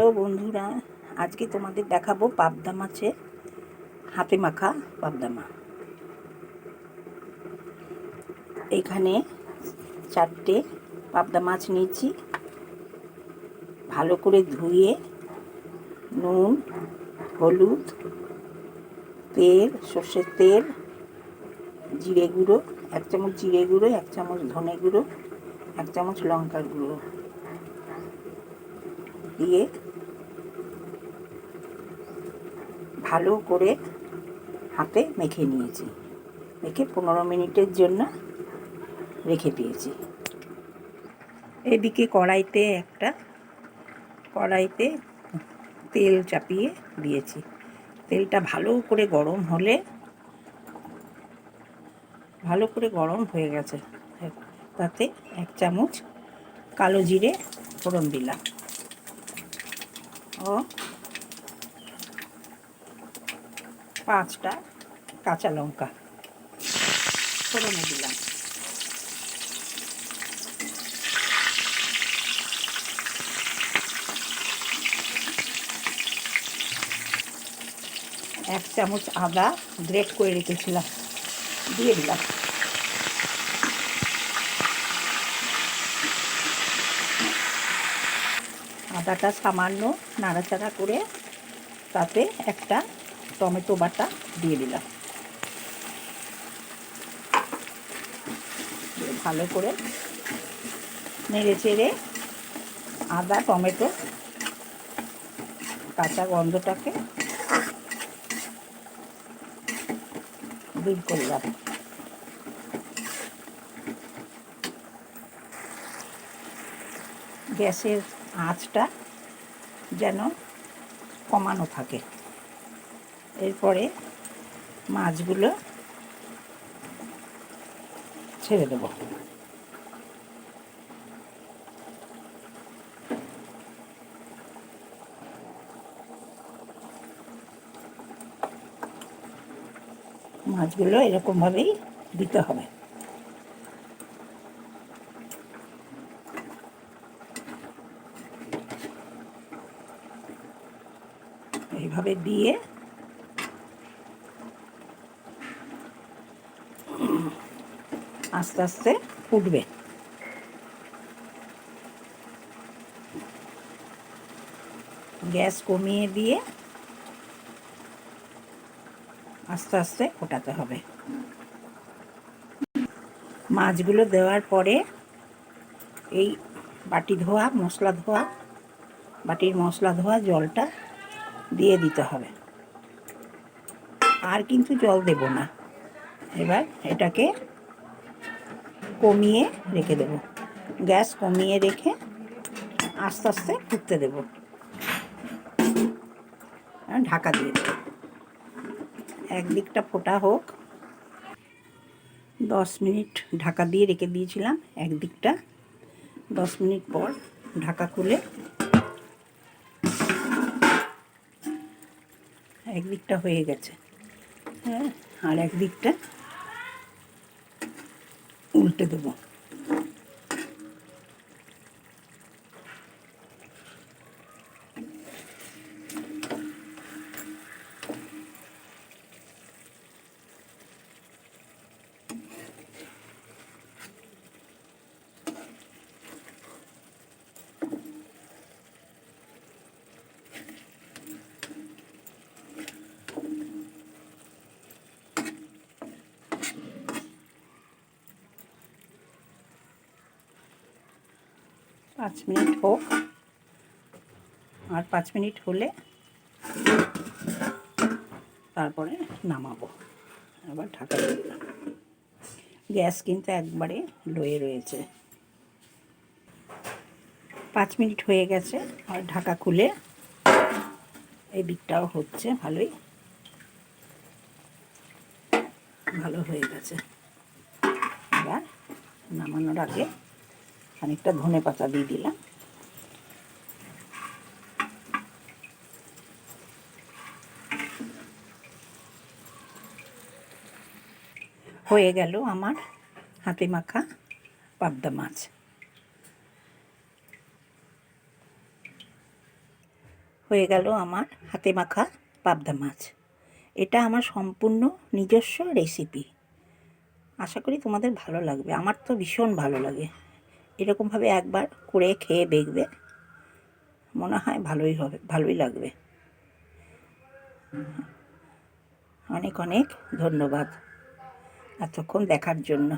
Hello বন্ধুরা, আজকে তোমাদের দেখাবো পাবদা মাছের হাতে মাখা পাবদা মা। এখানে চারটে পাবদা মাছ নিয়েছি। ভালো করে ধুয়ে নুন, হলুদ, তেল, সর্ষের তেল, জিরে গুঁড়ো, এক চামচ জিরে গুঁড়ো, এক চামচ ধনে গুঁড়ো, এক চামচ লঙ্কার গুঁড়ো দিয়ে ভালো করে হাতে মেখে নিয়েছি। মেখে পনেরো মিনিটের জন্য রেখে দিয়েছি। এদিকে কড়াইতে একটা, কড়াইতে তেল চাপিয়ে দিয়েছি। তেলটা ভালো করে গরম হলে, ভালো করে গরম হয়ে গেছে। তাতে এক চামচ কালো জিরে ফোড়ন দিলাম। ও পাঁচটা কাঁচা লঙ্কা ফোড়নে দিলাম। এক চামচ আদা গ্রেট করে রেখেছিলাম, দিয়ে দিলাম। আদাটা সামান্য নাড়াচাড়া করে তাতে একটা টমেটো বাটা দিয়ে দিলাম। ভালো করে নেড়ে চেড়ে আদা, টমেটো কাঁচা গন্ধটাকে দূর করলাম গ্যাসের আঁচটা যেন কমানো থাকে। এরপরে মাছগুলো ছেড়ে দেব। মাছগুলো এরকমভাবেই দিতে হবে। এইভাবে দিয়ে আস্তে আস্তে ফুটবে। গ্যাস কমিয়ে দিয়ে আস্তে আস্তে ফোটাতে হবে। মাছগুলো দেওয়ার পরে এই বাটি ধোয়া, মশলা ধোয়া, বাটির মশলা ধোয়া জলটা দিয়ে দিতে হবে। আর কিন্তু জল দেব না। এবার এটাকে কমিয়ে রেখে দেব। গ্যাস কমিয়ে রেখে আস্তে আস্তে ফুটতে দেব। ঢাকা দিয়ে দেব। একদিকটা ফোটা হোক। দশ মিনিট ঢাকা দিয়ে রেখে দিয়েছিলাম একদিকটা। দশ মিনিট পর ঢাকা খুলে একদিকটা হয়ে গেছে। হ্যাঁ আর একদিকটা উল্টে দেবো পাঁচ মিনিট হোক। আর পাঁচ মিনিট হলে তারপরে নামাবো। আবার ঢাকা দিলাম। গ্যাস কিন্তু একবারে লোয়ে রয়েছে। পাঁচ মিনিট হয়ে গেছে আর ঢাকা খুলে এই দিকটাও হচ্ছে ভালোই। ভালো হয়ে গেছে। এবার নামানোর আগে খানিকটা ধনে পাতা দিয়ে দিলাম। হয়ে গেল আমার হাতে মাখা পাবদা মাছ। হয়ে গেল আমার হাতে মাখা পাবদা মাছ। এটা আমার সম্পূর্ণ নিজস্ব রেসিপি আশা করি তোমাদের ভালো লাগবে। আমার তো ভীষণ ভালো লাগে। এরকমভাবে একবার করে খেয়ে দেখবে। মনে হয় ভালোই হবে, ভালোই লাগবে। অনেক অনেক ধন্যবাদ। এতক্ষণ দেখার জন্য।